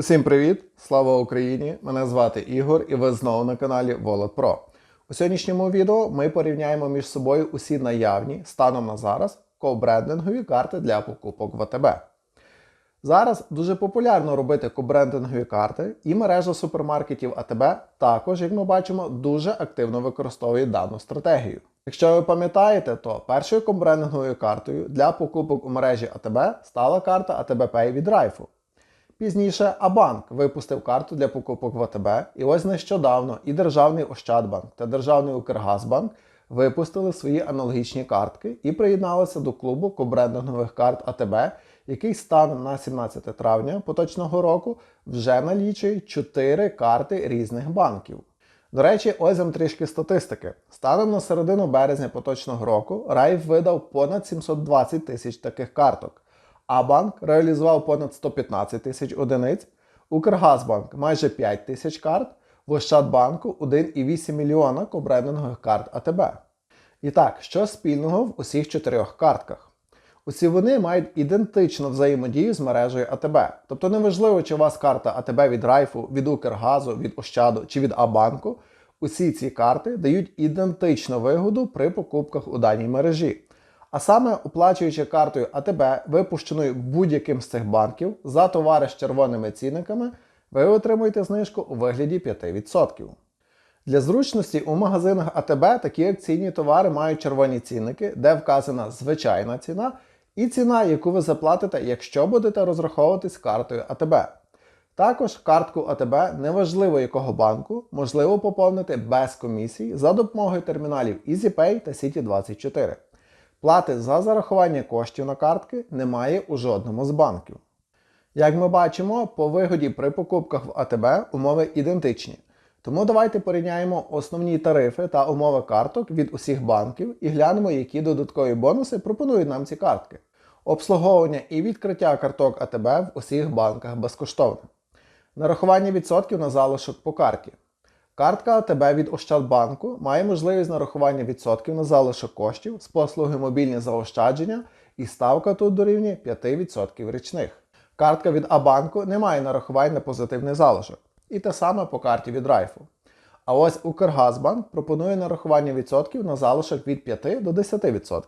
Усім привіт! Слава Україні! Мене звати Ігор і ви знову на каналі Wallet Pro. У сьогоднішньому відео ми порівняємо між собою усі наявні станом на зараз кобрендингові карти для покупок в АТБ. Зараз дуже популярно робити кобрендингові карти, і мережа супермаркетів АТБ також, як ми бачимо, дуже активно використовує дану стратегію. Якщо ви пам'ятаєте, то першою кобрендинговою картою для покупок у мережі АТБ стала карта АТБ Pay від Райфу. Пізніше Абанк випустив карту для покупок в АТБ, і ось нещодавно і Державний Ощадбанк та Державний Укргазбанк випустили свої аналогічні картки і приєдналися до клубу кобрендингових карт АТБ, який станом на 17 травня поточного року вже налічує 4 карти різних банків. До речі, ось вам трішки статистики. Станом на середину березня поточного року Райф видав понад 720 тисяч таких карток. А банк реалізував понад 115 тисяч одиниць, Укргазбанк майже 5 тисяч карт, в Ощадбанку 1,8 мільйона кобрендингових карт АТБ. І так, що спільного в усіх чотирьох картках? Усі вони мають ідентичну взаємодію з мережею АТБ. Тобто неважливо, чи у вас карта АТБ від Райфу, від Укргазу, від Ощаду чи від Абанку, усі ці карти дають ідентичну вигоду при покупках у даній мережі. А саме оплачуючи картою АТБ, випущеною будь-яким з цих банків за товари з червоними цінниками, ви отримуєте знижку у вигляді 5%. Для зручності у магазинах АТБ такі акційні товари мають червоні цінники, де вказана звичайна ціна, і ціна, яку ви заплатите, якщо будете розраховуватись картою АТБ. Також картку АТБ, неважливо якого банку, можливо поповнити без комісій за допомогою терміналів EasyPay та City24. Плати за зарахування коштів на картки немає у жодному з банків. Як ми бачимо, по вигоді при покупках в АТБ умови ідентичні. Тому давайте порівняємо основні тарифи та умови карток від усіх банків і глянемо, які додаткові бонуси пропонують нам ці картки. Обслуговування і відкриття карток АТБ в усіх банках безкоштовне. Нарахування відсотків на залишок по карті. Картка АТБ від Ощадбанку має можливість нарахування відсотків на залишок коштів з послуги мобільні заощадження і ставка тут дорівнює 5% річних. Картка від Абанку не має нарахувань на позитивний залишок. І те саме по карті від Райфу. А ось Укргазбанк пропонує нарахування відсотків на залишок від 5 до 10%.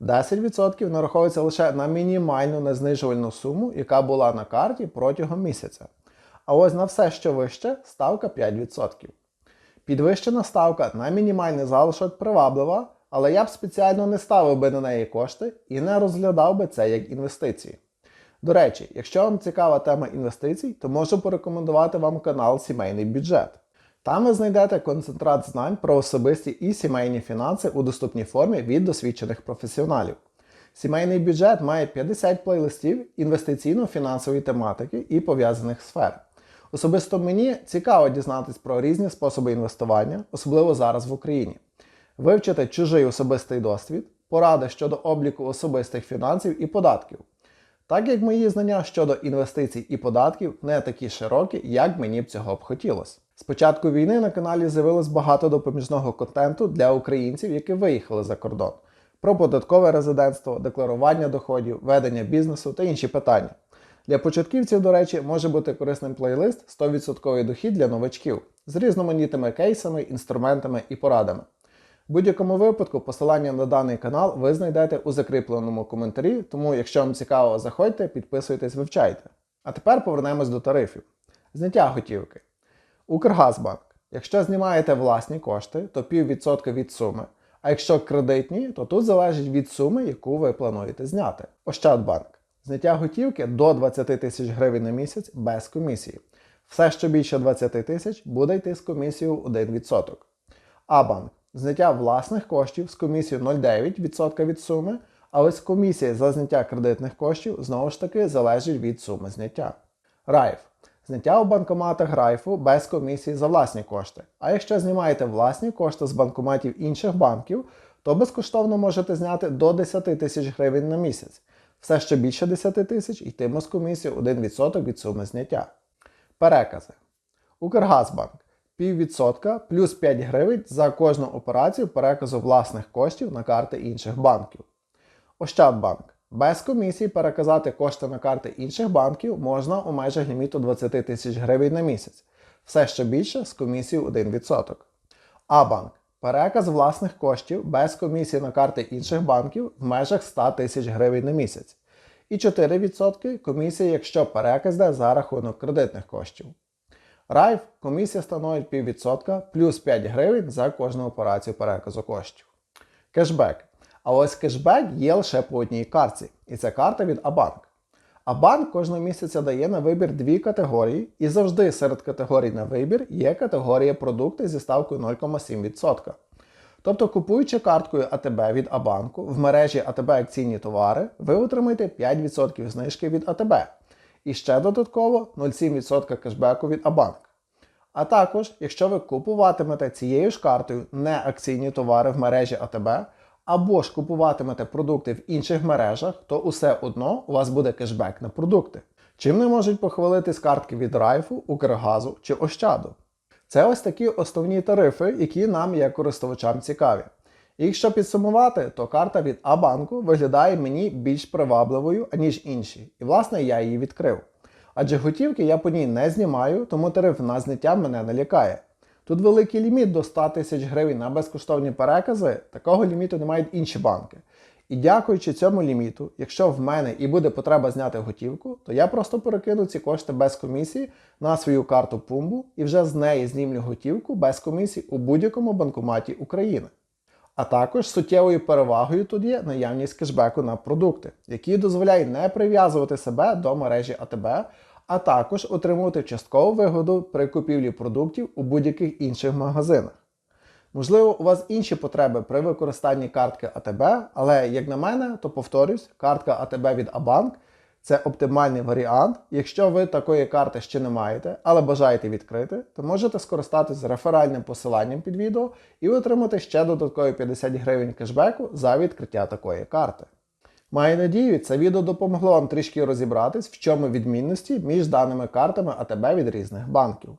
10% нараховується лише на мінімальну незнижувальну суму, яка була на карті протягом місяця. А ось на все, що вище, ставка 5%. Підвищена ставка на мінімальний залишок приваблива, але я б спеціально не ставив би на неї кошти і не розглядав би це як інвестиції. До речі, якщо вам цікава тема інвестицій, то можу порекомендувати вам канал Сімейний бюджет. Там ви знайдете концентрат знань про особисті і сімейні фінанси у доступній формі від досвідчених професіоналів. Сімейний бюджет має 50 плейлистів інвестиційно-фінансової тематики і пов'язаних сфер. Особисто мені цікаво дізнатись про різні способи інвестування, особливо зараз в Україні, вивчити чужий особистий досвід, поради щодо обліку особистих фінансів і податків. Так як мої знання щодо інвестицій і податків не такі широкі, як мені б цього б хотілося. З початку війни на каналі з'явилось багато допоміжного контенту для українців, які виїхали за кордон, про податкове резидентство, декларування доходів, ведення бізнесу та інші питання. Для початківців, до речі, може бути корисним плейлист «100% дохід для новачків з різноманітними кейсами, інструментами і порадами. В будь-якому випадку посилання на даний канал ви знайдете у закріпленому коментарі, тому якщо вам цікаво, заходьте, підписуйтесь, вивчайте. А тепер повернемось до тарифів. Зняття готівки. Укргазбанк. Якщо знімаєте власні кошти, то піввідсотка від суми. А якщо кредитні, то тут залежить від суми, яку ви плануєте зняти. Ощадбанк. Зняття готівки до 20 тисяч гривень на місяць без комісії. Все, що більше 20 тисяч, буде йти з комісією 1%. Абанк. Зняття власних коштів з комісією 0,9% від суми, а ось комісія за зняття кредитних коштів знову ж таки залежить від суми зняття. Райф. Зняття у банкоматах Райфу без комісії за власні кошти. А якщо знімаєте власні кошти з банкоматів інших банків, то безкоштовно можете зняти до 10 тисяч гривень на місяць. Все, що більше 10 тисяч, йтиме з комісією 1% від суми зняття. Перекази. Укргазбанк. Піввідсотка плюс 5 гривень за кожну операцію переказу власних коштів на карти інших банків. Ощадбанк. Без комісії переказати кошти на карти інших банків можна у межах ліміту 20 тисяч гривень на місяць. Все що більше з комісією 1%. А-банк. Переказ власних коштів без комісії на карти інших банків в межах 100 тисяч гривень на місяць. І 4% комісія, якщо переказ йде за рахунок кредитних коштів. Райф комісія становить 0,5% плюс 5 гривень за кожну операцію переказу коштів. Кешбек. А ось кешбек є лише по одній картці, і це карта від Абанк. Абанк кожного місяця дає на вибір дві категорії, і завжди серед категорій на вибір є категорія продукти зі ставкою 0,7%. Тобто, купуючи карткою АТБ від Абанку в мережі АТБ акційні товари, ви отримаєте 5% знижки від АТБ. І ще додатково 0,7% кешбеку від Абанк. А також, якщо ви купуватимете цією ж картою не акційні товари в мережі АТБ, або ж купуватимете продукти в інших мережах, то усе одно у вас буде кешбек на продукти. Чим не можуть похвалитись картки від Райфу, Укргазу чи Ощаду? Це ось такі основні тарифи, які нам, як користувачам, цікаві. Якщо підсумувати, то карта від А-банку виглядає мені більш привабливою, аніж інші. І власне я її відкрив. Адже готівки я по ній не знімаю, тому тариф на зняття мене не лякає. Тут великий ліміт до 100 тисяч гривень на безкоштовні перекази, такого ліміту не мають інші банки. І дякуючи цьому ліміту, якщо в мене і буде потреба зняти готівку, то я просто перекину ці кошти без комісії на свою карту Пумбу і вже з неї знімлю готівку без комісії у будь-якому банкоматі України. А також суттєвою перевагою тут є наявність кешбеку на продукти, який дозволяє не прив'язувати себе до мережі АТБ, а також отримувати часткову вигоду при купівлі продуктів у будь-яких інших магазинах. Можливо, у вас інші потреби при використанні картки АТБ, але, як на мене, то повторюсь, картка АТБ від Абанк це оптимальний варіант. Якщо ви такої карти ще не маєте, але бажаєте відкрити, то можете скористатись реферальним посиланням під відео і отримати ще додаткові 50 гривень кешбеку за відкриття такої карти. Маю надію, це відео допомогло вам трішки розібратись, в чому відмінності між даними картами АТБ від різних банків.